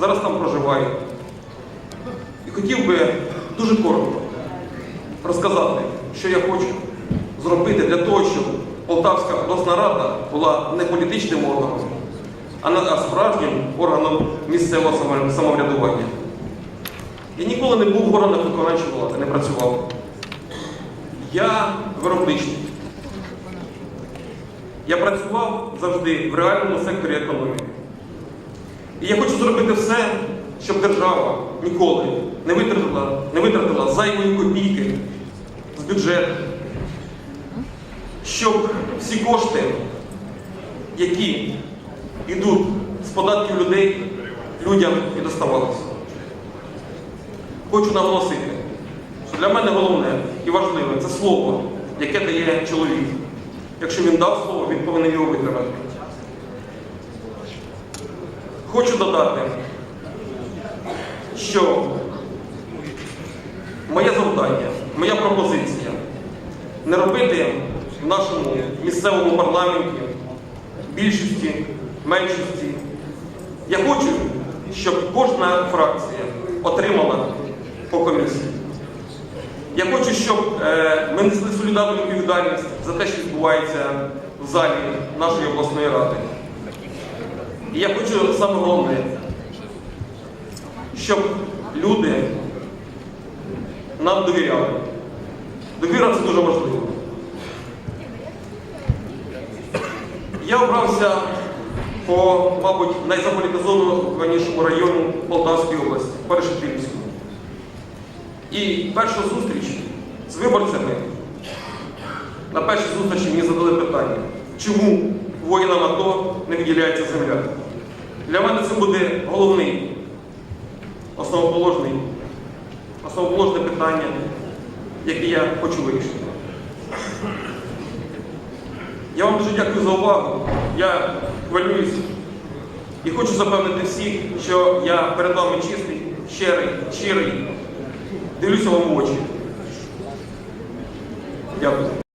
зараз там проживаю. І хотів би дуже коротко розказати, що я хочу зробити для того, щоб Полтавська обласна рада була не політичним органом, а справжнім органом місцевого самоврядування. Я ніколи не був в органах виконавчої влади, не працював. Я виробничник. Я працював завжди в реальному секторі економіки. І я хочу зробити все, щоб держава ніколи не витратила, не витратила зайвої копійки з бюджету, щоб всі кошти, які йдуть з податків людей, людям і доставалися. Хочу наголосити, що для мене головне і важливе це слово, яке дає чоловік. Якщо він дав слово, він повинен його витримати. Хочу додати, що моє завдання, моя пропозиція не робити в нашому місцевому парламенті більшості, меншості. Я хочу, щоб кожна фракція отримала по комісії. Я хочу, щоб е, ми несли солідарну відповідальність за те, що відбувається в залі нашої обласної ради. І я хочу саме головне, щоб люди нам довіряли. Довіра це дуже важливо. Я обрався по, мабуть, найзаполітизованішому району Полтавської області, Першопільському. І перша зустріч з виборцями, на першій зустрічі мені задали питання, чому воїнам АТО не виділяється земля. Для мене це буде головний, основоположний, основоположне питання, яке я хочу вирішити. Я вам дуже дякую за увагу. Я хвилююсь і хочу запевнити всіх, що я перед вами чистий, щирий, щирий. Дивлюся вам в очі. Дякую.